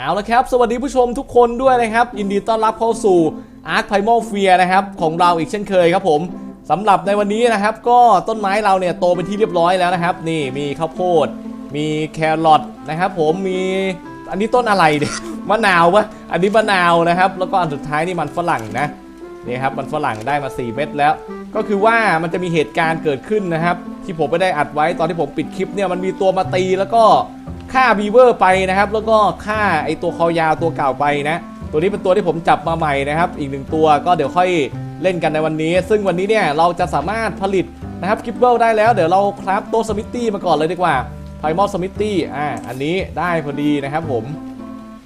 เอาละครับ สวัสดีผู้ชมทุกคนด้วยนะครับ ยินดีต้อนรับเข้าสู่ Arc Primal Fear นะครับ ของเราอีกเช่นเคยครับผมสำหรับในวันนี้นะครับ ก็ต้นไม้เราเนี่ยโตเป็นที่เรียบร้อยแล้วนะครับ นี่มีข้าวโพด มีแครอทนะครับผมมีอันนี้ต้นอะไรเนี่ยมะนาวปะอันนี้มะนาวนะครับ แล้วก็อันสุดท้ายนี่มันฝรั่งนะนี่ครับมันฝรั่งได้มา 4 เม็ดแล้ว ก็คือว่ามันจะมีเหตุการณ์เกิดขึ้นนะครับ ที่ผมไม่ได้อัดไว้ตอนที่ผมปิดคลิปเนี่ยมันมีตัวมาตีแล้วก็ ฆ่าบีเวอร์ไปนะครับ แล้วก็ฆ่าไอตัวคอยาวตัวเก่าไปนะ ตัวนี้เป็นตัวที่ผมจับมาใหม่นะครับ อีกหนึ่งตัวก็เดี๋ยวค่อยเล่นกันในวันนี้ ซึ่งวันนี้เนี่ยเราจะสามารถผลิตนะครับกิบเบิลได้แล้วเดี๋ยวเราคราฟโตสมิธตี้มาก่อนเลยดีกว่าไพมอลสมิธตี้อ่าอันนี้ได้พอดีนะครับผม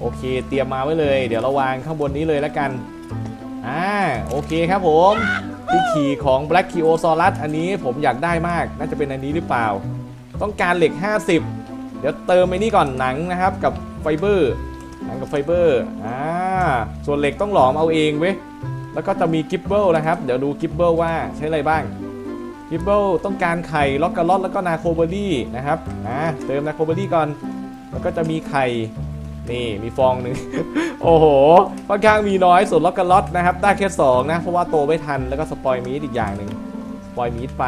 โอเค เตรียมมาไว้เลย เดี๋ยวเราวางข้างบนนี้เลยแล้วกันอ่าโอเคครับผมที่ขี่ของ Black k i o s a u r u s อันนี้ผมอยากได้มาก น่าจะเป็นอันนี้หรือเปล่า ต้องการเหล็ก 50 เดี๋ยวเติมไปนี่ก่อนหนังนะครับกับไฟเบอร์หนังกับไฟเบอร์อ่าส่วนเหล็กต้องหลอมเอาเองเว้ยแล้วก็จะมีกิบเบิลนะครับ เดี๋ยวดูกิบเบิลว่าใช้อะไรบ้างกิบเบิลต้องการไข่ล็อกกะลอตแล้วก็นาโคเบอรี่นะครับอ่าเติมนาโคเบอรี่ก่อน แล้วก็จะมีไข่นี่มีฟองหนึ่งโอ้โหค่อนข้างมีน้อยส่วนล็อกกะล็อตนะครับได้แค่2นะเพราะว่าโตไม่ทันแล้วก็สปอยมีดอีกอย่างหนึ่งสปอยมีดไป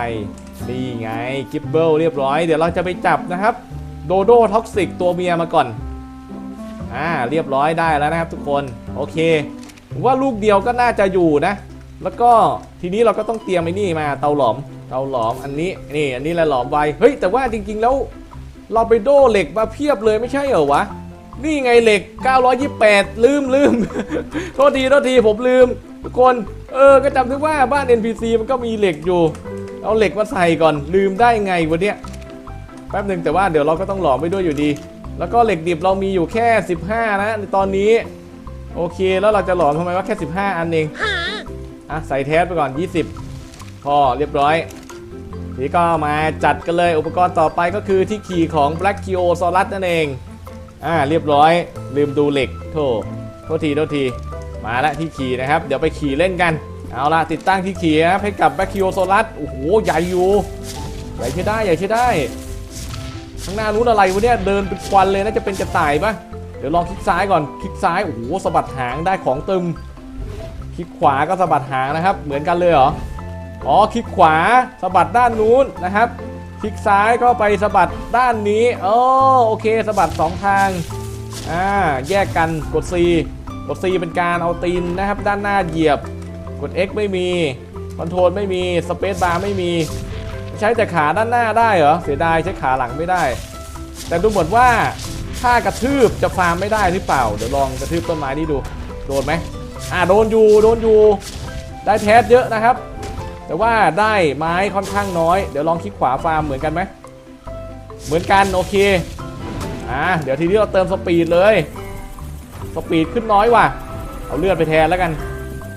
นี่ไงกิบเบิลเรียบร้อย เดี๋ยวเราจะไปจับนะครับ โดโดท็อกซิกตัวเมียมาก่อน อ่า เรียบร้อยได้แล้วนะครับทุกคน โอเคผมว่าลูกเดียวก็น่าจะอยู่นะ แล้วก็ทีนี้เราก็ต้องเตรียมไอ้นี่มาเตาหลอม เตาหลอมอันนี้ นี่ อันนี้แหละหลอมไวเฮ้ย แต่ว่าจริงๆ แล้ว เราไปโดเหล็กมาเพียบเลยไม่ใช่เหรอวะ นี่ไงเหล็ก 928 ลืมลืม โทษทีโทษทีผมลืม ทุกคน เออ ก็จำได้ว่าบ้าน NPC มันก็มีเหล็กอยู่ เอาเหล็กมาใส่ก่อน ลืมได้ไงวันเนี้ย ป๊บหนึ่งแต่ว่าเดี๋ยวเราก็ต้องหลอมไปด้วยอยู่ดี แล้วก็เหล็กดิบเรามีอยู่แค่ 15 นะในตอนนี้ โอเคแล้วเราจะหลอมทำไมว่าแค่ 15 อันเองอะใส่แทสไปก่อน 20 พอเรียบร้อยทีนี้ก็มาจัดกันเลยอุปกรณ์ต่อไปก็คือที่ขี่ของ Black k i o s a u r u s นั่นเอง อ่าเรียบร้อย ลืมดูเหล็กโทษโทษทีโทษที มาละที่ขี่นะครับ เดี๋ยวไปขี่เล่นกัน เอาละติดตั้งที่ขี่นะครับให้กับ Black k i o s a u r u s โอ้โหใหญ่อยู่ใหญ่ใช้ได้ใหญ่ใช้ได้ ข้างหน้านู้นอะไรวะเนี่ยเดินเป็นควันเลยน่าจะเป็นกระต่ายปะเดี๋ยวลองคลิกซ้ายก่อนคลิกซ้ายโอ้โหสะบัดหางได้ของตึมคลิกขวาก็สะบัดหางนะครับ เหมือนกันเลยเหรออ๋อคลิกขวาสะบัดด้านนู้นนะครับ คลิกซ้ายก็ไปสะบัดด้านนี้อ๋อโอเคสะบัดสองทางอ่าแยกกันกด C กด C เป็นการเอาตีนนะครับ ด้านหน้าเหยียบกด X ไม่มีคอนโทรลไม่มีสเปซบาร์ไม่มี ใช้แต่ขาด้านหน้าได้เหรอ เสียดายใช้ขาหลังไม่ได้ แต่ดูเหมือนว่าถ้ากระทืบจะฟาร์มไม่ได้หรือเปล่า เดี๋ยวลองกระทืบต้นไม้นี่ดู โดนไหมอ่าโดนอยู่โดนอยู่ ได้แทสเยอะนะครับ แต่ว่าได้ไม้ค่อนข้างน้อย เดี๋ยวลองคลิกขวาฟาร์มเหมือนกันไหม เหมือนกันโอเคอ่าเดี๋ยวทีนี้เราเติมสปีดเลย สปีดขึ้นน้อยว่ะ เอาเลือดไปแทนแล้วกัน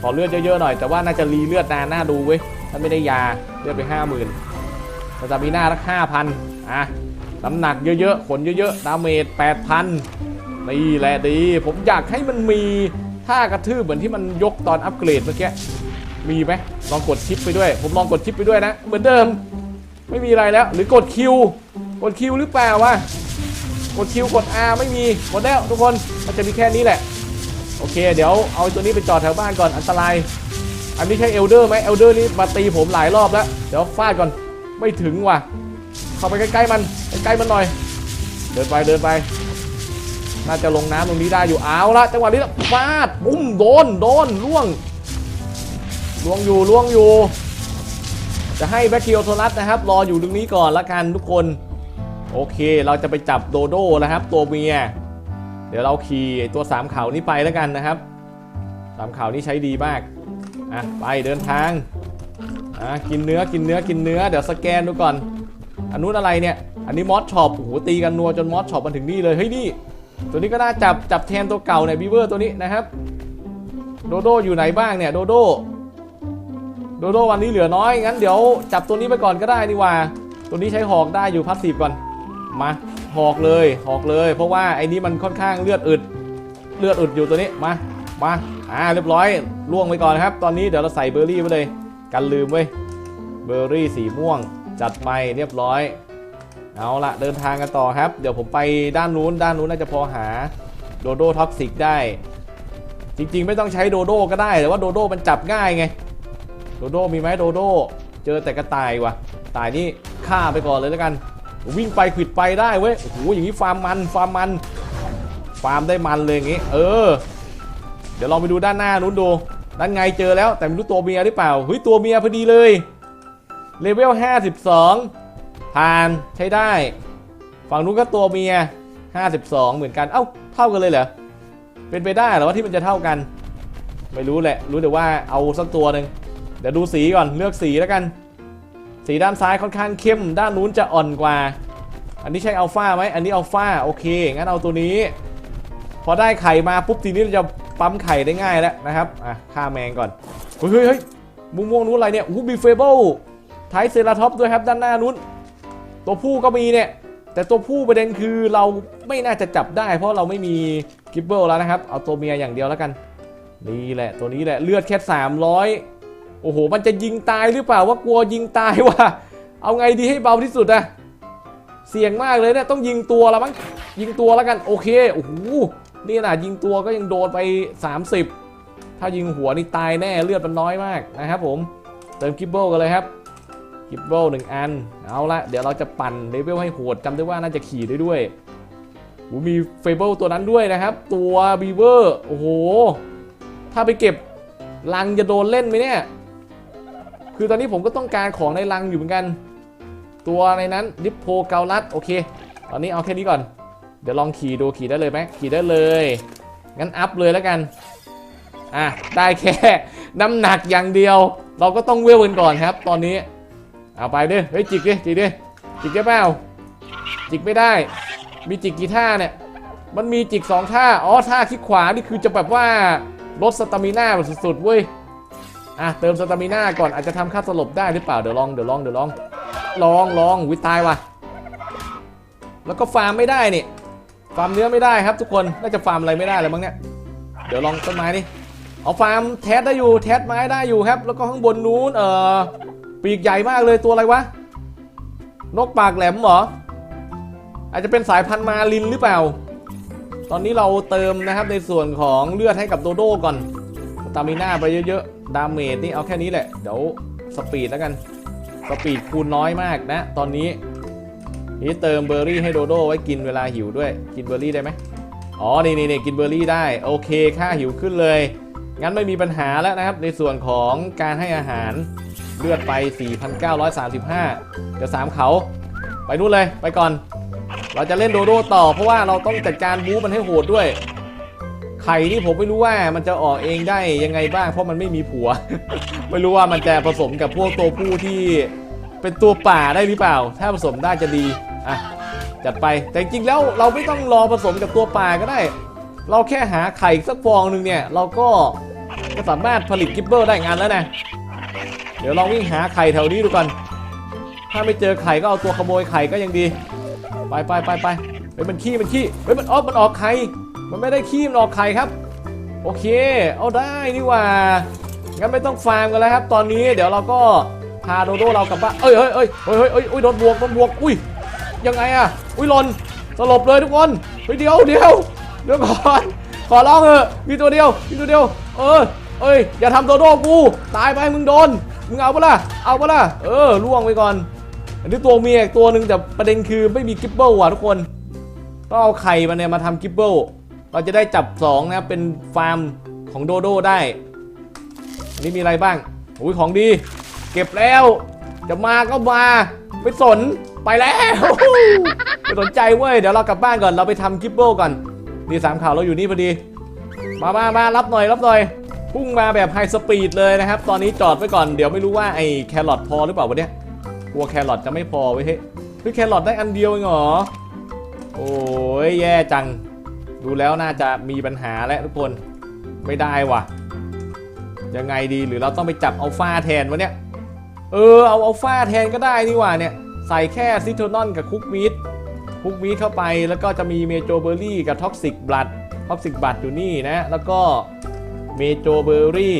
ขอเลือดเยอะๆหน่อย แต่ว่าน่าจะรีเลือดนานน่าดูเว้ยถ้าไม่ได้ยาเลือดไปห้าหมื่น สตามิน่าสักห้าพันอะน้ำหนักเยอะๆ ขนเยอะๆ ดาเมจแปดพันนี่แหละดี ผมอยากให้มันมีท่ากระทืบเหมือนที่มันยกตอนอัปเกรดเมื่อกี้ มีไหมลองกดชิปไปด้วย ผมลองกดชิปไปด้วยนะ เหมือนเดิม ไม่มีอะไรแล้ว หรือกดคิว กดคิวหรือเปล่าวะ กดคิวกด R ไม่มี หมดแล้วทุกคน มันจะมีแค่นี้แหละ โอเค เดี๋ยวเอาตัวนี้ไปจอดแถวบ้านก่อน อันตราย อันนี้ใช่เอลเดอร์ไหมเอลเดอร์นี่มาตีผมหลายรอบแล้ว เดี๋ยวฟาดก่อน ไม่ถึงว่ะ เข้าไปใกล้ๆมันใกล้ๆมันหน่อย เดินไปเดินไป น่าจะลงน้ำตรงนี้ได้อยู่เอาละจังหวะนี้ฟาดบุ้มโดนโดนล่วงล่วงอยู่ล่วงอยู่ จะให้แบ็คคิโอโทนัสนะครับ รออยู่ตรงนี้ก่อนละกันทุกคน โอเคเราจะไปจับโดโด้นะครับ ตัวเมียเดี๋ยวเราขี่ตัวสามเขานี้ไปแล้วกันนะครับสามเขานี้ใช้ดีมากอะไปเดินทาง อะกินเนื้อกินเนื้อกินเนื้อเดี๋ยวสแกนดูก่อน อันนู้นอะไรเนี่ย อันนี้มอสช็อปโอ้โหตีกันนัวจนมอสช็อปมาถึงนี่เลยเฮ้ยนี่ ตัวนี้ก็น่าจับจับแทนตัวเก่าเนี่ยบีเวอร์ตัวนี้นะครับ โดโดอยู่ไหนบ้างเนี่ยโดโดโดโดวันนี้เหลือน้อยงั้นเดี๋ยวจับตัวนี้ไปก่อนก็ได้นี่ว่า ตัวนี้ใช้หอกได้อยู่พัสซีฟก่อนมาหอกเลยหอกเลย เพราะว่าไอ้นี้มันค่อนข้างเลือดอึด เลือดอึดอยู่ตัวนี้มามาอ่าเรียบร้อยล่วงไปก่อนครับ ตอนนี้เดี๋ยวเราใส่เบอร์รี่ไปเลย กันลืมเว้ย เบอร์รี่สีม่วง จัดไปเรียบร้อย เอาละเดินทางกันต่อครับ เดี๋ยวผมไปด้านนู้น ด้านนู้นน่าจะพอหาโดโดท็อกซิกได้ จริงๆ ไม่ต้องใช้โดโดก็ได้ แต่ว่าโดโดมันจับง่ายไง โดโดมีไหมโดโด เจอแต่กระต่ายว่ะตายนี่ฆ่าไปก่อนเลยแล้วกัน วิ่งไปขิดไปได้เว้ย โอ้โห อย่างนี้ฟาร์มมัน ฟาร์มมัน ฟาร์มได้มันเลยอย่างงี้ เออ เดี๋ยวลองไปดูด้านหน้านู้นดู ด้านไงเจอแล้วแต่ไม่รู้ตัวเมียหรือเปล่าเฮ้ยตัวเมียพอดีเลยเลเวล52 ผ่านใช้ได้ ฝั่งนู้นก็ตัวเมีย 52 เหมือนกันเอ้าเท่ากันเลยเหรอเป็นไปได้หรอว่าที่มันจะเท่ากัน ไม่รู้แหละ รู้แต่ว่าเอาสักตัวหนึ่งเดี๋ยวดูสีก่อนเลือกสีแล้วกัน สีด้านซ้ายค่อนข้างเข้ม ด้านนู้นจะอ่อนกว่า อันนี้ใช่อัลฟาไหมอันนี้อัลฟาโอเคงั้นเอาตัวนี้ พอได้ไข่มาปุ๊บทีนี้เราจะ ปั๊มไข่ได้ง่ายแล้วนะครับอะฆ่าแมงก่อนเฮ้ยเฮ้ยเฮ้ยม่วงม่วงนู้นอะไรเนี่ยอู้บีเฟเบิลไทเซราท็อปด้วยครับด้านหน้านู้น ตัวผู้ก็มีเนี่ย แต่ตัวผู้ประเด็นคือเราไม่น่าจะจับได้ เพราะเราไม่มีกิบเบิลแล้วนะครับ เอาตัวเมียอย่างเดียวแล้วกัน นี่แหละตัวนี้แหละเลือดแค่ 300 โอ้โห มันจะยิงตายหรือเปล่าว่ากลัวยิงตายว่ะเอาไงดีให้เบาที่สุดอะเสี่ยงมากเลยเนี่ยต้องยิงตัวแล้วมั้งยิงตัวแล้วกันโอเคโอ้โห นี่นะยิงตัวก็ยังโดนไป 30 ถ้ายิงหัวนี่ตายแน่เลือดมันน้อยมากนะครับผม เติมกิบเบิลกันเลยครับกิบเบิลหนึ่งอัน เอาละเดี๋ยวเราจะปั่นเลเวลให้โหดจำได้ว่าน่าจะขี่ได้ด้วยมีเฟเบิลตัวนั้นด้วยนะครับ ตัวบีเวอร์โอ้โห ถ้าไปเก็บลังจะโดนเล่นไหมเนี่ย คือตอนนี้ผมก็ต้องการของในลังอยู่เหมือนกัน ตัวในนั้นดิปโพเกาลัดโอเค ตอนนี้เอาแค่นี้ก่อน ดี๋ยวลองขี่ดูขี่ได้เลยไหมขี่ได้เลย งั้นอัพเลยแล้วกัน อะ ได้แค่น้ำหนักอย่างเดียว เราก็ต้องเวลกันก่อนครับ ตอนนี้ เอาไปดิเฮ้ยจิกดิจิกดิจิกได้เปล่าจิกไม่ได้ มีจิกกี่ท่าเนี่ย มันมีจิกสองท่า อ๋อท่าคลิกขวา นี่คือจะแบบว่าลดสตามิน่าแบบสุดๆเว้ย อะเติมสตามิน่าก่อนอาจจะทำค่าสลบได้หรือเปล่า เดี๋ยวลองเดี๋ยวลองเดี๋ยวลอง ลองลองวิตายว่ะ แล้วก็ฟาร์มไม่ได้เนี่ ฟาร์มเนื้อไม่ได้ครับทุกคน น่าจะฟาร์มอะไรไม่ได้เลยมั้งเนี่ย เดี๋ยวลองต้นไม้ดิเอาฟาร์มแทสได้อยู่ แทสไม้ได้อยู่ครับ แล้วก็ข้างบนนู้นเอ่อปีกใหญ่มากเลยตัวอะไรวะ นกปากแหลมเหรอ อาจจะเป็นสายพันธุ์มาลินหรือเปล่า ตอนนี้เราเติมนะครับในส่วนของเลือดให้กับโดโด้ก่อน ตามิน่าไปเยอะๆ ดาเมจนี่เอาแค่นี้แหละ เดี๋ยวสปีดแล้วกัน สปีดคูณน้อยมากนะ ตอนนี้ นี่เติมเบอร์รี่ให้โดโด้ไว้กินเวลาหิวด้วย กินเบอร์รี่ได้ไหมอ๋อ นี่นี่นี่กินเบอร์รี่ได้ โอเค ค่าหิวขึ้นเลย งั้นไม่มีปัญหาแล้วนะครับ ในส่วนของการให้อาหารเลือดไป 4,935 เดี๋ยวสามเขา ไปนู่นเลย ไปก่อน เราจะเล่นโดโด้ต่อ เพราะว่าเราต้องจัดการบู๊มันให้โหดด้วย ไข่นี่ผมไม่รู้ว่ามันจะออกเองได้ยังไงบ้าง เพราะมันไม่มีผัว ไม่รู้ว่ามันจะผสมกับพวกตัวผู้ที่เป็นตัวป่าได้หรือเปล่า ถ้าผสมได้จะดี อะจัดไปแต่จริงๆแล้วเราไม่ต้องรอผสมกับตัวป่าก็ได้ เราแค่หาไข่สักฟองหนึ่งเนี่ย เราก็ก็สามารถผลิตกิบเบิลได้งานแล้วนะ เดี๋ยวลองวิ่งหาไข่แถวนี้ดูก่อนถ้าไม่เจอไข่ก็เอาตัวขโมยไข่ก็ยังดี ไปไปไปไปเฮ้ยมันขี้มันขี้เฮ้ยมันออกมันออกไข่มันไม่ได้ขี้มันออกไข่ครับ โอเค เอาได้นี่ว่างั้นไม่ต้องฟาร์มกันแล้วครับ ตอนนี้เดี๋ยวเราก็พาโดโดเรากลับบ้านเอ้ยเอ้ยเอ้ยเฮ้ยเฮ้ยเอ้ยอุ้ยโดนบวกโดนบวกอุ้ย ยังไงอะอุ้ยหล่นสลบเลยทุกคนเฮ้ยเดี๋ยวเดี๋ยวเดี๋ยวก่อนขอร้องเถอะมีตัวเดียวมีตัวเดียว เออ เอ้ยอย่าทำโดโดกูตายไปมึงโดนมึงเอาปะล่ะเอาปะล่ะเออล่วงไปก่อนอันนี้ตัวเมียตัวหนึ่งแต่ประเด็นคือไม่มีกิบเบิลว่ะทุกคนต้องเอาไข่มันเนี่ยมาทำกิบเบิลเราจะได้จับ2นะครับเป็นฟาร์มของโดโดได้อันนี้มีอะไรบ้างอุ้ยของดี เก็บแล้วจะมาก็มา ไม่สนไปแล้วไม่สนใจเว้ยเดี๋ยวเรากลับบ้านก่อนเราไปทำกิบเบิลก่อนนี่สามข่าวเราอยู่นี่พอดี มามามารับหน่อยรับหน่อยพุ่งมาแบบไฮสปีดเลยนะครับ ตอนนี้จอดไว้ก่อนเดี๋ยวไม่รู้ว่าไอ้แครอทพอหรือเปล่าวะเนี่ยกลัวแครอทจะไม่พอไว้ยเฮ้ยเฮ้ยแครอทได้อันเดียวเองเหรอโอ้ยแย่จัง ดูแล้วน่าจะมีปัญหาแล้วทุกคนไม่ได้ว่ะยังไงดีหรือเราต้องไปจับอัลฟาแทนวะเนี่ย เออเอาอัลฟาแทนก็ได้นี่หว่าเนี่ย ใส่แค่ซิโทนอนกับคุกวีดคุกวีดเข้าไปแล้วก็จะมีเมโจเบอร์รี่กับท็อกซิกบลัดท็อกซิกบลัดอยู่นี่นะ แล้วก็เมโจเบอร์รี่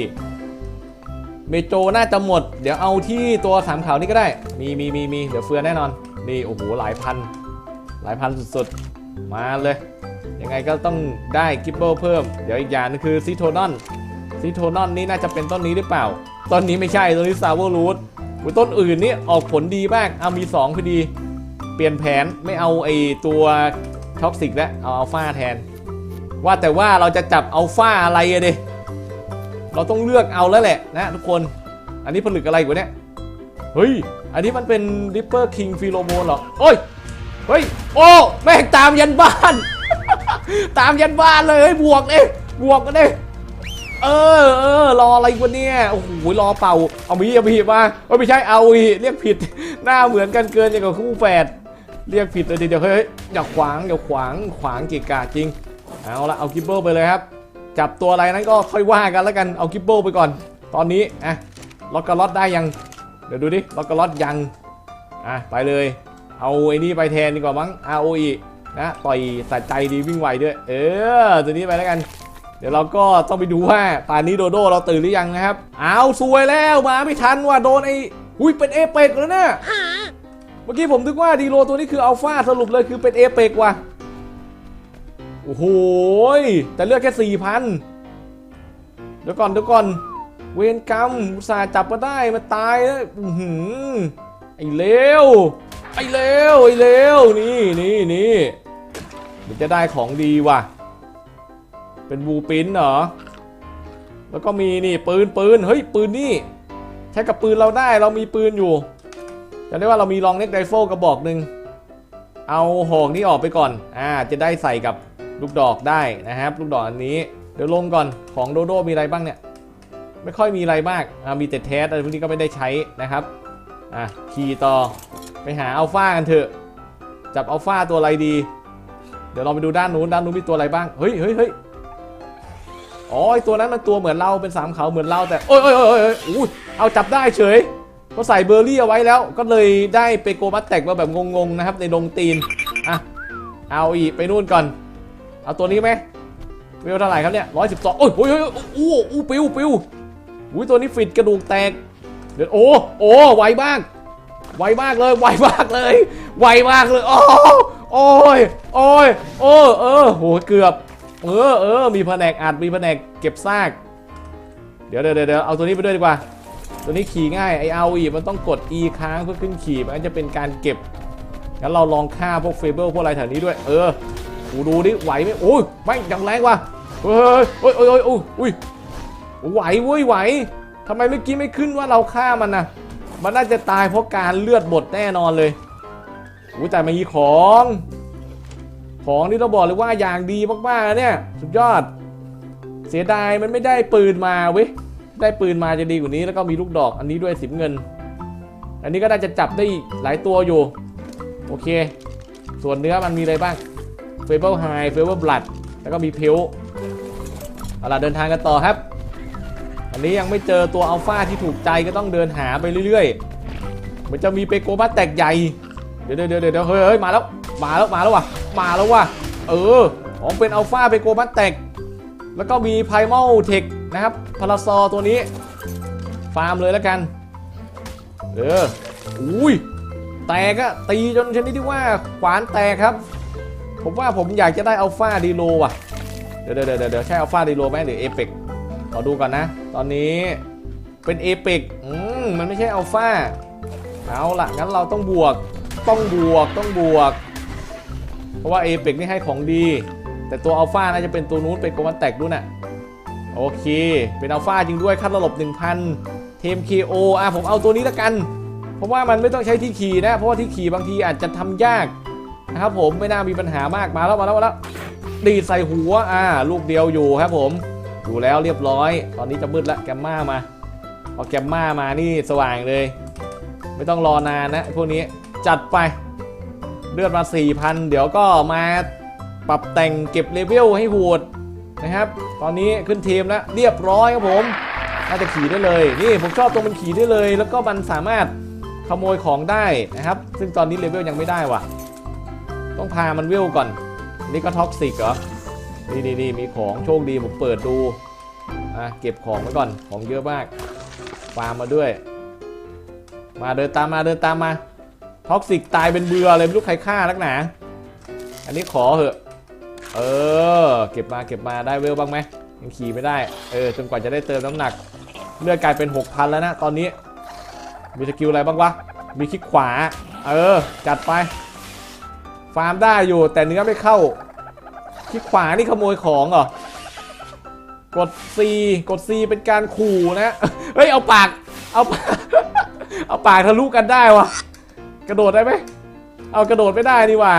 เมโจน่าจะหมด เดี๋ยวเอาที่ตัวสามขาวนี่ก็ได้ มีมีมีมีเดี๋ยวเฟือแน่นอน นี่โอ้โหหลายพัน หลายพันสุดๆ มาเลย ยังไงก็ต้องได้กิบเบิลเพิ่ม เดี๋ยวอีกอย่างนึงคือซิโทนอนซิโทนอนนี่น่าจะเป็นต้นนี้หรือเปล่า ต้นนี้ไม่ใช่ต้นนี้ซาวเวอร์รูท ต้นอื่นนี่ออกผลดีมากเอามี2พอดี เปลี่ยนแผนไม่เอาไอตัวท็อกซิกแล้วเอาอัลฟาแทน ว่าแต่ว่าเราจะจับอัลฟาอะไรอะดิเราต้องเลือกเอาแล้วแหละนะทุกคน อันนี้ผลึกอะไรกว่าเนี่ยเฮ้ย อันนี้มันเป็นริปเปอร์คิงฟีโรโมนเหรอ โอ้ย เฮ้ย โอ้แม่งตามยันบ้าน ตามยันบ้านเลยเฮ้ยบวกเลยบวกกันเลย เออเออรออะไรกว่าเนี่ยโอ้โหรอเป่า เอามีเอามีมาไม่ใช่เอาอีเรียกผิด หน้าเหมือนกันเกินอย่างกับคู่แฝดเรียกผิดเลยทีเดียวเฮ้ยอย่าขวางอย่าขวางขวางเกะกะจริง เอาละเอากิบเบิลไปเลยครับ จับตัวอะไรนั้นก็ค่อยว่ากันแล้วกันเอากิบเบิลไปก่อน ตอนนี้อะล็อกกระล็อตได้ยัง เดี๋ยวดูดิล็อกกระล็อตยังอะไปเลย เอาไอ้นี่ไปแทนดีกว่ามั้ง ROE นะต่อยสัใจดีวิ่งไวด้วย เออตัวนี้ไปแล้วกัน เดี๋ยวเราก็ต้องไปดูว่าป่านนี้โดโดเราตื่นหรือยังนะครับอ้าวซวยแล้วมาไม่ทันว่ะโดนไอ้อุ้ยเป็นเอเปกแล้วนะเมื่อกี้ผมนึกว่าดีโรตัวนี้คืออัลฟาสรุปเลยคือเป็นเอเปกว่ะโอ้โหแต่เลือกแค่สี่พันเดี๋ยวก่อนเดี๋ยวก่อน เวรกรรมอุตส่าห์จับมาได้มาตายแล้วอื้อหือไอ้เลวไอ้เลวไอ้เลวนี่นี่นี่เดี๋ยวจะได้ของดีว่ะ เป็นบูปินเหรอ แล้วก็มีนี่ปืนปืนเฮ้ยปืนนี่ใช้กับปืนเราได้เรามีปืนอยู่จะเรียกว่าเรามีลองเน็กไดโฟกระบอกหนึ่งเอาหอกนี้ออกไปก่อน อ่า จะได้ใส่กับลูกดอกได้นะครับ ลูกดอกอันนี้ เดี๋ยวลงก่อน ของโดโดมีอะไรบ้างเนี่ย ไม่ค่อยมีอะไรมาก อ่า มีแต่เทสอะไรพวกนี้ก็ไม่ได้ใช้นะครับ อะ ขี่ต่อ ไปหาอัลฟากันเถอะ จับอัลฟาตัวอะไรดี เดี๋ยวเราไปดูด้านนู้น ด้านนู้นมีตัวอะไรบ้าง เฮ้ยเฮ้ยเฮ้ย อ๋อไอตัวนั้นมันตัวเหมือนเราเป็นสามเขาเหมือนเราแต่โอ้ยโอ้ยโอ้ยโอ้ยอุ้ยเอาจับได้เฉยก็ใส่เบอร์รี่เอาไว้แล้ว ก็เลยได้เปโกมัตแตกมาแบบงงๆนะครับในดงตีนอะเอาอีกไปนู่นก่อน เอาตัวนี้ไหมเวลเท่าไหร่ครับเนี่ยร้อยสิบสองโอ้ยโอ้ยโอ้ยโอ้ยโอ้ยปิวปิวอุ้ยตัวนี้ฟิตกระดูกแตกเดี๋ยวโอ้โอ้ไวมากไวมากเลยไวมากเลยไวมากเลยโอ้โอ้ยโอ้ยโอ้เออโหเกือบ เออเออมีแผนกอัดมีแผนกเก็บซาก เดี๋ยวเดี๋ยวเดี๋ยวเอาตัวนี้ไปด้วยดีกว่า ตัวนี้ขี่ง่ายไอเอาอีมันต้องกด E ค้างเพื่อขึ้นขี่มันจะเป็นการเก็บงั้นเราลองฆ่าพวกเฟเบิลพวกอะไรแถวนี้ด้วย เออกูดูดิไหวไหมโอ้ยไม่ยังแรงว่ะเฮ้ยเฮ้ยเฮ้ยเฮ้ยเฮ้ยอุ้ยไหวเว้ยไหวทำไมเมื่อกี้ไม่ขึ้นว่าเราฆ่ามันนะมันน่าจะตายเพราะการเลือดบดแน่นอนเลยอุ้ยแต่มีของ ของที่เราบอกเลยว่าอย่างดีมากๆเนี่ย สุดยอด เสียดายมันไม่ได้ปืนมาเว้ย ได้ปืนมาจะดีกว่านี้แล้วก็มีลูกดอกอันนี้ด้วยสิบเงิน อันนี้ก็น่าจะจับได้หลายตัวอยู่ โอเค ส่วนเนื้อมันมีอะไรบ้างเฟเบิลไฮเฟเบิลบลัดแล้วก็มีเพลเอาล่ะเดินทางกันต่อครับ อันนี้ยังไม่เจอตัวอัลฟาที่ถูกใจก็ต้องเดินหาไปเรื่อยๆมันจะมีเปโกบัสแตกใหญ่ เดี๋ยวเดี๋ยวเดี๋ยวเดี๋ยวเฮ้ยเฮ้ยมาแล้ว มาแล้วมาแล้วว่ะ มาแล้วว่ะ เออของเป็นอัลฟาเปโกบัสแตก แล้วก็มีไพมอลเทคนะครับ พาราซอตัวนี้ ฟาร์มเลยแล้วกัน เออ อุ้ย แตกอะตีจนชนิดที่ว่าขวานแตกครับ ผมว่าผมอยากจะได้อัลฟาดีโลว่ะ เดี๋ยวเดี๋ยวเดี๋ยวเดี๋ยวใช่อัลฟาดีโลไหมหรือเอเปกขอดูก่อนนะ ตอนนี้เป็นเอเปกอืมมันไม่ใช่อัลฟาเอาล่ะงั้นเราต้องบวก ต้องบวก ต้องบวก เพราะว่าเอเปกนี่ให้ของดี แต่ตัวอัลฟาน่าจะเป็นตัวนู้นเป็นโกมันแตกด้วยน่ะโอเค เป็นอัลฟาจริงด้วยคัดระลบ 1,000 เทม KO อะผมเอาตัวนี้ละกัน เพราะว่ามันไม่ต้องใช้ที่ขี่นะ เพราะว่าที่ขี่บางทีอาจจะทำยากนะครับผมไม่น่ามีปัญหามากมาแล้วมาแล้วมาแล้วดีดใส่หัวอ่าลูกเดียวอยู่ครับผมอยู่แล้วเรียบร้อย ตอนนี้จะมืดละแกมมามาพอแกมมามานี่สว่างเลย ไม่ต้องรอนานนะพวกนี้จัดไป เลือดมา 4,000 เดี๋ยวก็มาปรับแต่งเก็บเลเวลให้โหดนะครับ ตอนนี้ขึ้นทีมแล้วเรียบร้อยครับผมน่าจะขี่ได้เลย นี่ผมชอบตรงมันขี่ได้เลย แล้วก็มันสามารถขโมยของได้นะครับ ซึ่งตอนนี้เลเวลยังไม่ได้ว่ะ ต้องพามันเวลก่อน นี่ก็ท็อกซิกเหรอนี่นี่นี่มีของโชคดีผมเปิดดูอะเก็บของไว้ก่อนของเยอะมากฟาร์มมาด้วย มาเดินตามมาเดินตามมา ท็อกซิกตายเป็นเบือเลยไม่รู้ใครฆ่านักหนา อันนี้ขอเหอะ เออ เก็บมาเก็บมาได้เวลบ้างไหมยังขี่ไม่ได้ เออจนกว่าจะได้เติมน้ำหนัก เลือดกลายเป็น6,000แล้วนะตอนนี้ มีสกิลอะไรบ้างวะ มีคลิกขวา เออ จัดไป ฟาร์มได้อยู่แต่เนื้อไม่เข้า คลิกขวานี่ขโมยของเหรอกด C กด C เป็นการขู่นะ เฮ้ย เอาปาก เอาปาก เอาปากทะลุกันได้วะ กระโดดได้ไหมเอากระโดดไม่ได้นี่ว่า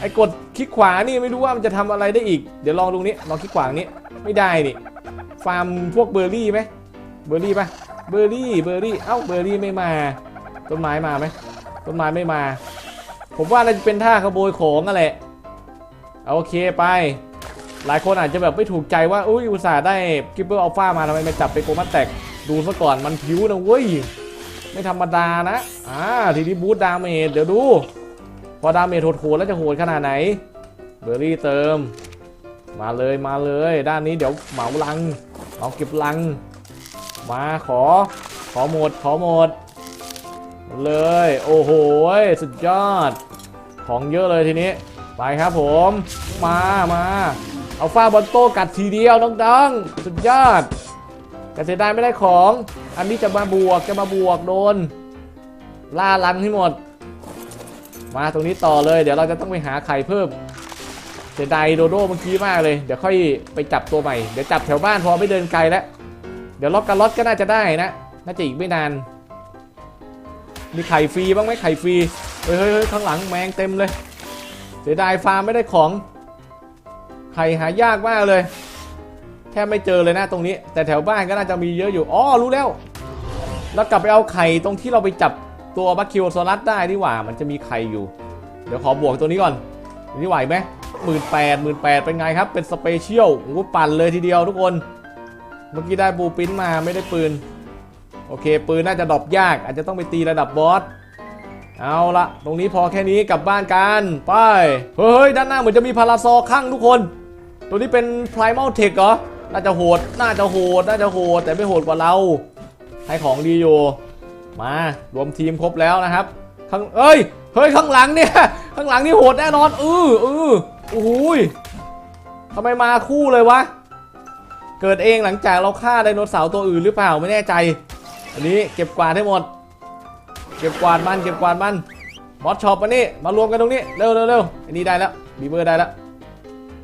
ไอ้กดคลิกขวานี่ไม่รู้ว่ามันจะทำอะไรได้อีก เดี๋ยวลองตรงนี้ลองคลิกขวานี้ ไม่ได้นี่ ฟาร์มพวกเบอร์รี่ไหมเบอร์รี่ปะเบอร์รี่ เบอร์รี่ เอ้า เบอร์รี่ไม่มา ต้นไม้มาไหมต้นไม้ไม่มา ผมว่าน่าจะเป็นท่าขโมยของนั่นแหละโอเคไป หลายคนอาจจะแบบไม่ถูกใจว่า อุ้ยอุตส่าห์ได้กิปเปอร์อัลฟามาทำไมไมาจับไปโกมัตแตก ดูซะก่อนมันผิวนะเว้ย ไม่ธรรมดานะ อ่า ทีนี้บูทดาเมจ เดี๋ยวดู พอดาเมจโหดๆแล้วจะโหดขนาดไหน เบอร์รี่เติม มาเลย มาเลย ด้านนี้เดี๋ยวเหมาลังเอาเก็บลัง มาขอ ขอหมด ขอหมด เลย โอ้โห สุดยอด ของเยอะเลยทีนี้ ไปครับผม มา มาเอาฟ้าบอลโต้กัดทีเดียวน้องๆสุดยอดแต่เสียดายไม่ได้ของ อันนี้จะมาบวกจะมาบวกโดน ล่าลังให้หมด มาตรงนี้ต่อเลย เดี๋ยวเราจะต้องไปหาไข่เพิ่มเสียดายโดโดเมื่อกี้มากเลย เดี๋ยวค่อยไปจับตัวใหม่ เดี๋ยวจับแถวบ้านพอไม่เดินไกลแล้ว เดี๋ยวล็อกกันล็อตก็น่าจะได้นะ น่าจะอีกไม่นาน มีไข่ฟรีบ้างไหมไข่ฟรี เฮ้ยเฮ้ยเฮ้ยข้างหลังแมงเต็มเลย เสียดายฟาร์มไม่ได้ของ ไข่หายากมากเลย ทบไม่เจอเลยนะตรงนี้ แต่แถวบ้านก็น่าจะมีเยอะอยู่อ๋อรู้แล้ว แล้วกลับไปเอาไข่ตรงที่เราไปจับตัวบัคคิวโซลัสได้นี่หว่า มันจะมีไข่อยู่ เดี๋ยวขอบวกตัวนี้ก่อนนี้ไหวไหมหมื่นแปดหมื่นแปดเป็นไงครับ เป็นสเปเชียลโอ้ปั่นเลยทีเดียวทุกคน เมื่อกี้ได้บูปิ้นมาไม่ได้ปืน โอเค ปืนน่าจะดรอปยาก อาจจะต้องไปตีระดับบอสเอาละตรงนี้พอแค่นี้กลับบ้านกันไป เฮ้ย ด้านหน้าเหมือนจะมีพาราซอข้างทุกคน ตัวนี้เป็น Primal Tech เหรอ น่าจะโหด น่าจะโหด น่าจะโหด แต่ไม่โหดกว่าเรา ให้ของดีอยู่ มารวมทีมครบแล้วนะครับ ข้างเอ้ย เฮ้ยข้างหลังเนี่ย ข้างหลังนี่โหดแน่นอนเออเออโอ้โหยทำไมมาคู่เลยวะ เกิดเองหลังจากเราฆ่าไดโนเสาร์ตัวอื่นหรือเปล่าไม่แน่ใจ อันนี้เก็บกวาดให้หมด เก็บกวาดมัน เก็บกวาดมันมอสช็อปมานี่ มารวมกันตรงนี้ เร็วเร็วเร็วอันนี้ได้แล้วบีเบอร์ได้แล้ว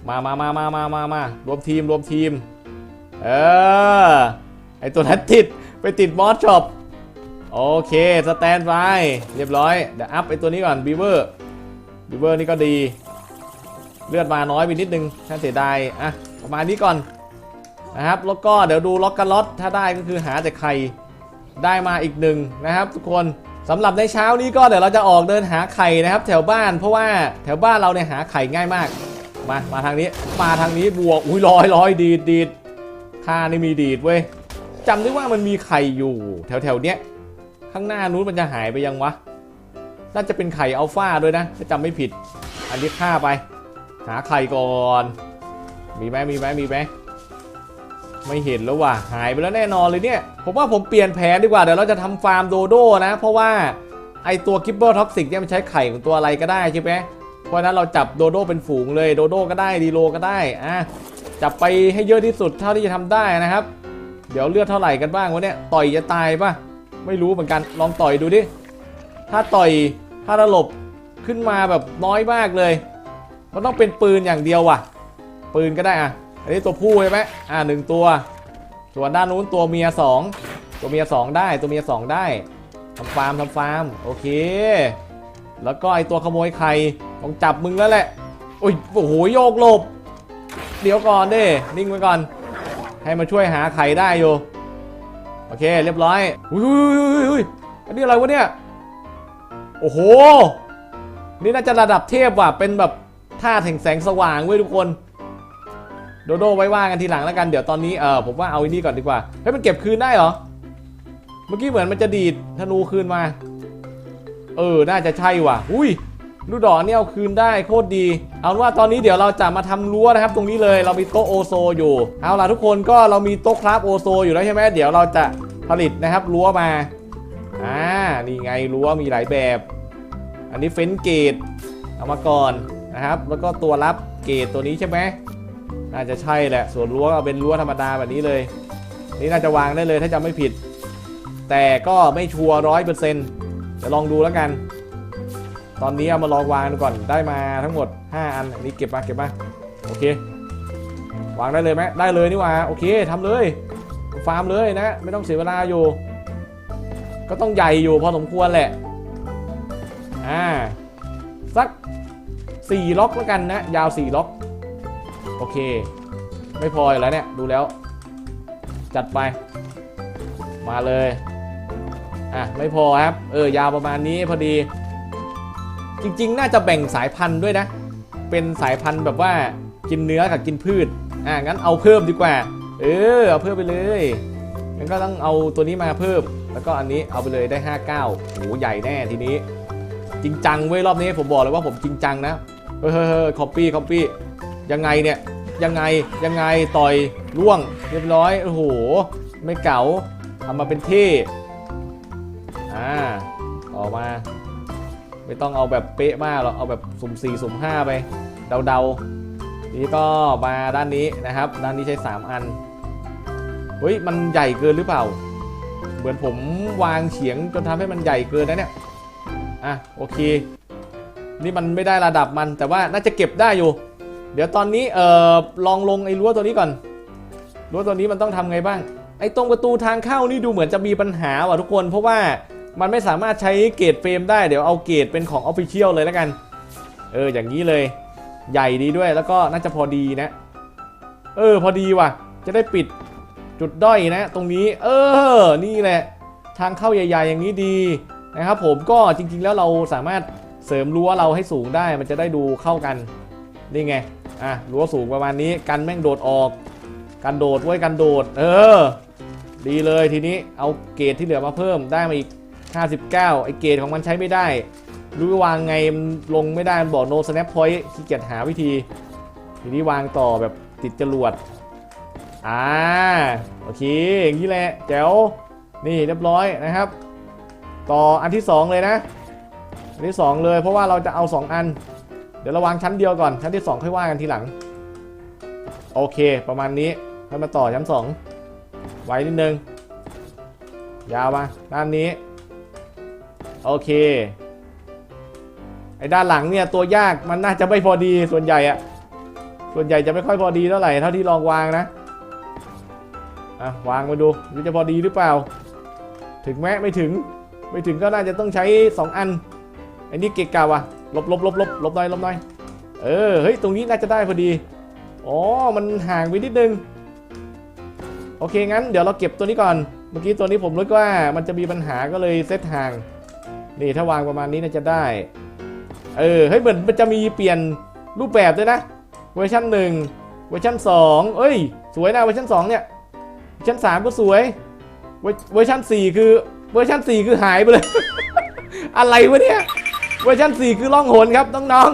มามามามามามา มารวมทีม รวมทีม เออ ไอตัวนั้นติด ไปติดมอสช็อป โอเค สแตนบายเรียบร้อย เดี๋ยวอัพไอตัวนี้ก่อนบีเบอร์บีเบอร์นี่ก็ดี เลือดมาน้อยไปนิดนึงท่าเสียดาย อะ ประมาณนี้ก่อนนะครับ แล้วก็เดี๋ยวดูล็อกกันล็อต ถ้าได้ก็คือหาแต่ไข่ ได้มาอีกหนึ่งนะครับ ทุกคนสำหรับในเช้านี้ก็เดี๋ยวเราจะออกเดินหาไข่นะครับ แถวบ้านเพราะว่าแถวบ้านเราเนี่ยหาไข่ง่ายมาก มา มาทางนี้ มาทางนี้บวก อุ้ยลอยลอยดีดดีด ค่านี่มีดีดเว้ยจำได้ว่ามันมีไข่อยู่แถวๆเนี้ย ข้างหน้านู้นมันจะหายไปยังวะ น่าจะเป็นไข่อัลฟาด้วยนะถ้าจำไม่ผิด อันนี้ฆ่าไป หาไข่ก่อน มีไหมมีไหมมีไหมไม่เห็นแล้วว่ะหายไปแล้วแน่นอนเลยเนี่ย ผมว่าผมเปลี่ยนแผนดีกว่าเดี๋ยวเราจะทำฟาร์มโดโดนะ เพราะว่าไอตัวกิปเปอร์ท็อกซิกเนี่ยมันใช้ไข่ของตัวอะไรก็ได้ใช่ไหม เพราะนั้นเราจับโดโดเป็นฝูงเลยโดโดก็ได้ดีโลก็ได้อะจับไปให้เยอะที่สุดเท่าที่จะทำได้นะครับ เดี๋ยวเลือดเท่าไหร่กันบ้างวะเนี่ยต่อยจะตายปะไม่รู้เหมือนกันลองต่อยดูดิถ้าต่อยถ้าระลบขึ้นมาแบบน้อยมากเลย มันต้องเป็นปืนอย่างเดียวว่ะ ปืนก็ได้อะอันนี้ตัวผู้ใช่ไหมอ่าหนึ่งตัวส่วนด้านนู้นตัวเมียสองตัวเมียสองได้ตัวเมียสองได้ทำฟาร์มทำฟาร์มโอเค แล้วก็ไอตัวขโมยไข่ต้องจับมึงแล้วแหละโอ้ยโอ้โหโยกหลบ เดี๋ยวก่อนด้นิ่งไว้ก่อน ให้มาช่วยหาไข่ได้อยู่โอเคเรียบร้อยอุ้ยอุ้ยอุ้ยอุ้ยอันนี้อะไรวะเนี่ยโอ้โหนี่น่าจะระดับเทพว่ะเป็นแบบท่าแห่งแสงสว่างเว้ยทุกคนโดโดไว้ว่ากันทีหลังแล้วกันเดี๋ยวตอนนี้เออผมว่าเอาอันนี้ก่อนดีกว่าเฮ้ยมันเก็บคืนได้เหรอเมื่อกี้เหมือนมันจะดีดธนูคืนมา เออ น่าจะใช่ว่ะ อุ้ย ลูกดอกนี่เอาคืนได้โคตรดี เอาว่าตอนนี้เดี๋ยวเราจะมาทำรั้วนะครับ ตรงนี้เลย เรามีโต๊ะโอโซอยู่ เอาล่ะทุกคนก็เรามีโต๊ะคราฟโอโซอยู่แล้วใช่ไหมเดี๋ยวเราจะผลิตนะครับรั้วมา อ่า นี่ไงรั้วมีหลายแบบ อันนี้เฟนเกต เอามาก่อนนะครับ แล้วก็ตัวรับเกตตัวนี้ใช่ไหมน่าจะใช่แหละ ส่วนรั้วเอาเป็นรั้วธรรมดาแบบนี้เลย นี่น่าจะวางได้เลยถ้าจำไม่ผิด แต่ก็ไม่ชัวร์ร้อยเปอร์เซ็นต์ จะลองดูแล้วกัน ตอนนี้เอามาลองวางดูก่อนได้มาทั้งหมด 5 อันอันนี้เก็บมาเก็บมาโอเควางได้เลยไหมได้เลยนี่ว่าโอเคทำเลยฟาร์มเลยนะ ไม่ต้องเสียเวลาอยู่ ก็ต้องใหญ่อยู่พอสมควรแหละอ่าสัก4ล็อกแล้วกันนะ ยาว 4 ล็อก โอเค ไม่พออยู่แล้วเนี่ย ดูแล้ว จัดไป มาเลย อะไม่พอครับ เออยาวประมาณนี้พอดี จริงๆ น่าจะแบ่งสายพันธุ์ด้วยนะ เป็นสายพันธุ์แบบว่ากินเนื้อกับกินพืช อะงั้นเอาเพิ่มดีกว่า เออเอาเพิ่มไปเลยงั้นก็ต้องเอาตัวนี้มาเพิ่ม แล้วก็อันนี้เอาไปเลยได้ 59โหใหญ่แน่ทีนี้ จริงจังเว้ยรอบนี้ผมบอกเลยว่าผมจริงจังนะเฮ้ยเฮ้ยเฮ้ยคอปปี้คอปปี้ยังไงเนี่ยยังไงยังไงต่อยล่วงเรียบร้อยโอ้โหไม่เก๋าทำมาเป็นเท่ อ่าต่อมา ไม่ต้องเอาแบบเป๊ะมากหรอกเอาแบบสุ่ม4สุ่ม5ไปเดาๆนี่ก็มาด้านนี้นะครับ ด้านนี้ใช้ 3 อันเฮ้ยมันใหญ่เกินหรือเปล่า เหมือนผมวางเฉียงจนทำให้มันใหญ่เกินนะเนี่ยอะโอเค นี่มันไม่ได้ระดับมันแต่ว่าน่าจะเก็บได้อยู่ เดี๋ยวตอนนี้เอ่อลองลงไอ้รั้วตัวนี้ก่อนรั้วตัวนี้มันต้องทำไงบ้างไอ้ตรงประตูทางเข้านี่ดูเหมือนจะมีปัญหาว่ะทุกคน เพราะว่า มันไม่สามารถใช้เกรดเฟรมได้เดี๋ยวเอาเกรดเป็นของออฟฟิเชียลเลยแล้วกัน เอออย่างนี้เลยใหญ่ดีด้วยแล้วก็น่าจะพอดีนะ เออพอดีว่ะ จะได้ปิดจุดด้อยนะ ตรงนี้ เออ นี่แหละ ทางเข้าใหญ่ๆ อย่างนี้ดีนะครับผมก็จริงๆแล้วเราสามารถเสริมรั้วเราให้สูงได้ มันจะได้ดูเข้ากันนี่ไงอะรั้วสูงประมาณนี้กันแม่งโดดออก กันโดดไว้กันโดด เออ ดีเลยทีนี้เอาเกรดที่เหลือมาเพิ่มได้มาอีก 59 ไอเกรดของมันใช้ไม่ได้ รู้วางไงลงไม่ได้มันบอก no snap point ขี้เกียจหาวิธี ทีนี้วางต่อแบบติดจรวด อ่า โอเค อย่างนี้แหละแจ๋ว นี่เรียบร้อยนะครับ ต่ออันที่ 2 เลยนะ อันที่ 2 เลยเพราะว่าเราจะเอา 2 อัน เดี๋ยวเราวางชั้นเดียวก่อน ชั้นที่ 2 ค่อยว่ากันทีหลัง โอเค ประมาณนี้ค่อยมาต่อชั้น 2 ไว้นิดนึง ยาวมาด้านนี้ โอเค ไอ้ด้านหลังเนี่ยตัวยากมันน่าจะไม่พอดีส่วนใหญ่อะส่วนใหญ่จะไม่ค่อยพอดีเท่าไหร่เท่าที่ลองวางนะอะวางมาดูมันจะพอดีหรือเปล่า ถึงแม้ไม่ถึง ไม่ถึงก็น่าจะต้องใช้ 2 อันอันนี้เกะกะว่ะลบลบลบลบลบหน่อยลบหน่อยเออเฮ้ยตรงนี้น่าจะได้พอดีอ๋อมันห่างไปนิดนึงโอเคงั้นเดี๋ยวเราเก็บตัวนี้ก่อน เมื่อกี้ตัวนี้ผมรู้ว่ามันจะมีปัญหาก็เลยเซตห่าง นี่ถ้าวางประมาณนี้น่าจะได้ เออเฮ้ยเหมือนมันจะมีเปลี่ยนรูปแบบด้วยนะ เวอร์ชัน1เวอร์ชัน2เอ้ย สวยนะเวอร์ชัน2เนี่ยเวอร์ชัน3ก็สวย เวอร์เวอร์ชัน4คือเวอร์ชัน4คือหายไปเลย อะไรวะเนี่ยเวอร์ชัน4คือล่องหนครับน้อง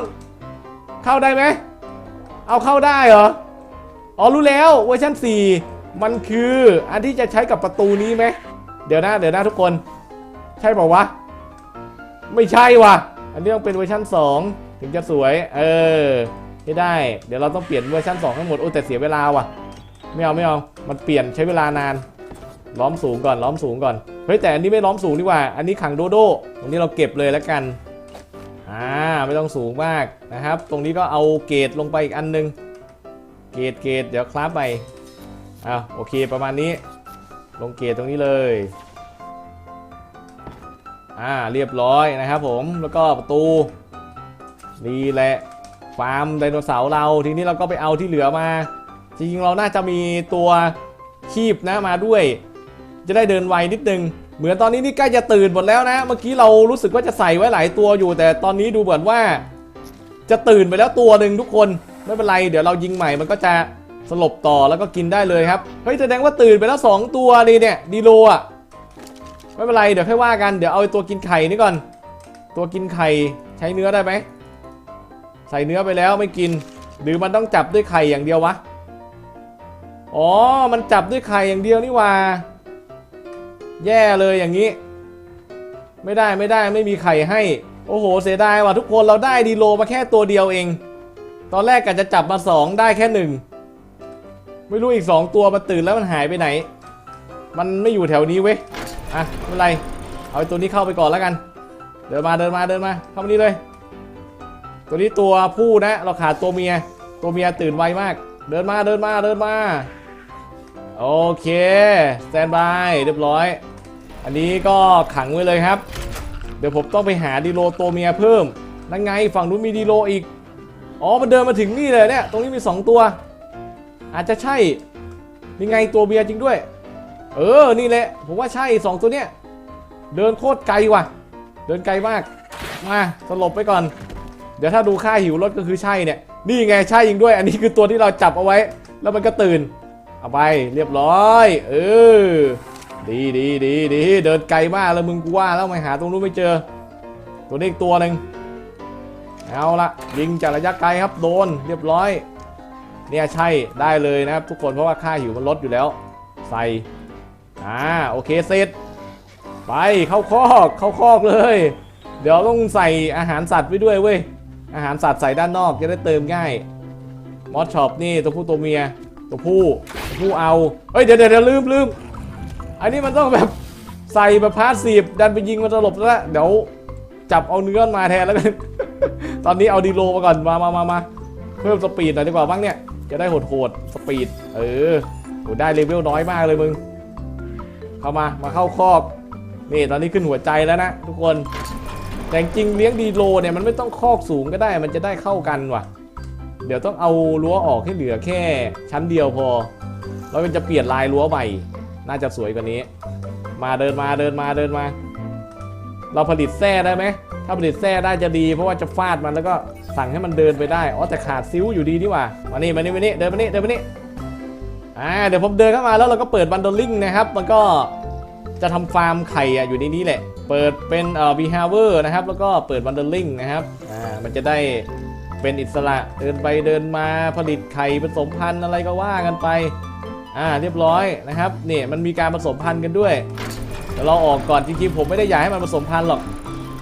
ๆเข้าได้ไหมเอาเข้าได้เหรออ๋อรู้แล้วเวอร์ชัน4มันคืออันที่จะใช้กับประตูนี้ไหมเดี๋ยวนะเดี๋ยวนะทุกคน ใช่เปล่าวะ ไม่ใช่ว่ะ อันนี้ต้องเป็นเวอร์ชัน2 ถึงจะสวย เออ ไม่ได้ เดี๋ยวเราต้องเปลี่ยนเวอร์ชัน2ทั้งหมด โอ้แต่เสียเวลาว่ะ ไม่เอาไม่เอา มันเปลี่ยนใช้เวลานาน ล้อมสูงก่อน ล้อมสูงก่อน เฮ้ยแต่อันนี้ไม่ล้อมสูงดีกว่า อันนี้ขังโดโดตรงนี้เราเก็บเลยแล้วกัน อ่า ไม่ต้องสูงมากนะครับ ตรงนี้ก็เอาเกรดลงไปอีกอันนึง เกรดเกรดเดี๋ยวคลาสไปอ่าโอเคประมาณนี้ ลงเกรดตรงนี้เลย อ่าเรียบร้อยนะครับผมแล้วก็ประตูนี่แหละฟาร์มไดโนเสาร์เราทีนี้เราก็ไปเอาที่เหลือมา จริงๆเราน่าจะมีตัวคีบนะมาด้วย จะได้เดินไวนิดนึง เหมือนตอนนี้นี่ใกล้จะตื่นหมดแล้วนะ เมื่อกี้เรารู้สึกว่าจะใส่ไว้หลายตัวอยู่ แต่ตอนนี้ดูเหมือนว่า จะตื่นไปแล้วตัวหนึ่งทุกคนไม่เป็นไร เดี๋ยวเรายิงใหม่มันก็จะสลบต่อแล้วก็กินได้เลยครับเฮ้ยแสดงว่าตื่นไปแล้ว 2 ตัวนี่เนี่ยดีโลอะ ไม่เป็นไรเดี๋ยวค่อยว่ากันเดี๋ยวเอาตัวกินไข่นี่ก่อน ตัวกินไข่ใช้เนื้อได้ไหมใส่เนื้อไปแล้วไม่กิน หรือมันต้องจับด้วยไข่อย่างเดียววะอ๋อ มันจับด้วยไข่อย่างเดียวนี่ว่า แย่เลยอย่างนี้ ไม่ได้ไม่ได้ไม่มีไข่ให้ โอ้โห เสียดายว่ะทุกคนเราได้ดีโลมาแค่ตัวเดียวเอง ตอนแรกกะจะจับมาสองได้แค่หนึ่งไม่รู้อีกสองตัวมันตื่นแล้วมันหายไปไหน มันไม่อยู่แถวนี้เว้ย อะไม่เป็นไร เอาตัวนี้เข้าไปก่อนแล้วกัน เดินมาเดินมาเดินมา เข้ามานี่เลย ตัวนี้ตัวผู้นะ เราขาดตัวเมีย ตัวเมียตื่นไวมาก เดินมาเดินมาเดินมา โอเคสแตนบายเรียบร้อย อันนี้ก็ขังไว้เลยครับ เดี๋ยวผมต้องไปหาดีโลตัวเมียเพิ่ม นั่นไงฝั่งนู้นมีดีโลอีก อ๋อ มันเดินมาถึงนี่เลยเนี่ย ตรงนี้มี 2 ตัว อาจจะใช่นี่ไงตัวเมียจริงด้วย เออ นี่แหละ ผมว่าใช่ 2 ตัวเนี้ย เดินโคตรไกลว่ะ เดินไกลมาก มาสลบไปก่อน เดี๋ยวถ้าดูค่าหิวรถก็คือใช่เนี่ย นี่ไงใช่จริงด้วย อันนี้คือตัวที่เราจับเอาไว้ แล้วมันก็ตื่น เอาไปเรียบร้อย เออ ดีดีดีดีเดินไกลมากแล้วมึงกูว่าแล้วไม่หาตรงนู้นไม่เจอ ตัวนี้อีกตัวหนึ่งเอาละยิงจากระยะไกลครับโดนเรียบร้อย เนี่ยใช่ได้เลยนะครับทุกคนเพราะว่าค่าหิวมันลดอยู่แล้ว ใส่ อ่าโอเคเสร็จ ไปเข้าคอกเข้าคอกเลย เดี๋ยวต้องใส่อาหารสัตว์ไว้ด้วยเว้ยอาหารสัตว์ใส่ด้านนอกจะได้เติมง่ายมอสช็อปนี่ตัวผู้ตัวเมียตัวผู้ผู้เอาเอ้ยเดี๋ยวเดี๋ยวเดี๋ยวลืมลืมอันนี้มันต้องแบบใส่แบบพาสซีฟดันไปยิงมันตลบแล้วเดี๋ยวจับเอาเนื้อมาแทนแล้วกันตอนนี้เอาดีโลมาก่อนมามามามาเพิ่มสปีดหน่อยดีกว่าบ้างเนี่ยจะได้โหดโหดสปีดเออโหได้เลเวลน้อยมากเลยมึง เข้ามา มาเข้าคอกนี่ตอนนี้ขึ้นหัวใจแล้วนะทุกคน แต่จริงเลี้ยงดีโลเนี่ยมันไม่ต้องคอกสูงก็ได้ มันจะได้เข้ากันว่ะ เดี๋ยวต้องเอารั้วออกให้เหลือแค่ชั้นเดียวพอ แล้วมันจะเปลี่ยนลายรั้วใหม่ น่าจะสวยกว่านี้ มาเดินมาเดินมาเดินมา เราผลิตแส้ได้ไหม ถ้าผลิตแส้ได้จะดี เพราะว่าจะฟาดมันแล้วก็สั่งให้มันเดินไปได้ อ๋อแต่ขาดซิ้วอยู่ดีนี่ว่ามานี่มานี่มานี่เดินมานี่เดินมานี่ อ่าเดี๋ยวผมเดินเข้ามาแล้วเราก็เปิดบันดอลลิงนะครับ มันก็จะทำฟาร์มไข่อะอยู่ในนี้แหละ เปิดเป็นเอ่อบีฮาเวอร์นะครับ แล้วก็เปิดบันดอลลิงนะครับ อ่า มันจะได้เป็นอิสระเดินไปเดินมาผลิตไข่ผสมพันธุ์อะไรก็ว่ากันไป อ่า เรียบร้อยนะครับเนี่ยมันมีการผสมพันธุ์กันด้วยเดี๋ยวเราออกก่อนจริงๆผมไม่ได้อยากให้มันผสมพันธุ์หรอก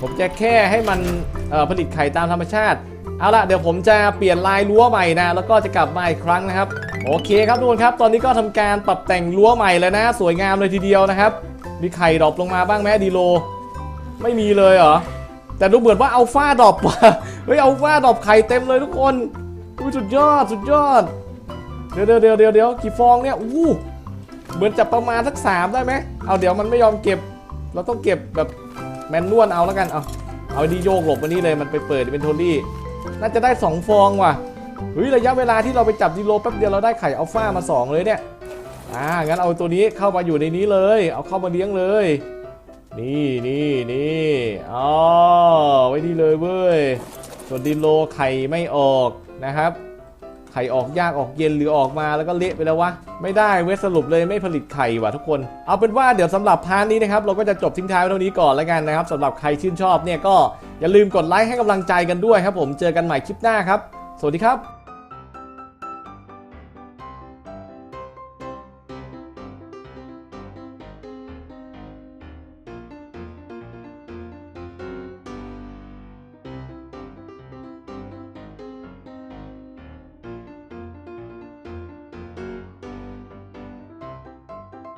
ผมจะแค่ให้มันผลิตไข่ตามธรรมชาติ เอาละเดี๋ยวผมจะเปลี่ยนลายรั้วใหม่นะ แล้วก็จะกลับมาอีกครั้งนะครับ โอเคครับทุกคนครับ ตอนนี้ก็ทำการปรับแต่งรั้วใหม่แล้วนะ สวยงามเลยทีเดียวนะครับ มีไข่ดรอปลงมาบ้างไหมดีโล ไม่มีเลยเหรอ แต่ดูเหมือนว่าอัลฟาดรอปเฮ้ยอัลฟาดรอปไข่เต็มเลยทุกคนอุ้ยสุดยอดสุดยอด เดี๋ยวเดี๋ยวเดี๋ยวเดี๋ยวเดี๋ยวกี่ฟองเนี่ยอู้เหมือนจะประมาณสักสามได้ไหมเอาเดี๋ยวมันไม่ยอมเก็บ เราต้องเก็บแบบแมนนวลเอาแล้วกันเอาเอาดีโยกหลบมานี่เลยมันไปเปิดเป็นโทลี่น่าจะได้ 2 ฟองว่ะ เฮ้ยระยะเวลาที่เราไปจับดีโลแป๊บเดียวเราได้ไข่อัลฟามา 2 เลยเนี่ยอ่างั้นเอาตัวนี้เข้ามาอยู่ในนี้เลย เอาเข้ามาเลี้ยงเลย นี่นี่นี่อ๋อไว้นี่เลยเว้ยส่วนดีโลไข่ไม่ออกนะครับ ไข่ออกยากออกเย็นหรือออกมาแล้วก็เละไปแล้ววะ ไม่ได้เว้สรุปเลยไม่ผลิตไข่ว่ะทุกคน เอาเป็นว่าเดี๋ยวสำหรับพาร์ทนี้นะครับเราก็จะจบทิ้งท้ายไว้เท่านี้ก่อนแล้วกันนะครับสำหรับใครชื่นชอบเนี่ยก็อย่าลืมกดไลค์ให้กำลังใจกันด้วยครับผมเจอกันใหม่คลิปหน้าครับ สวัสดีครับ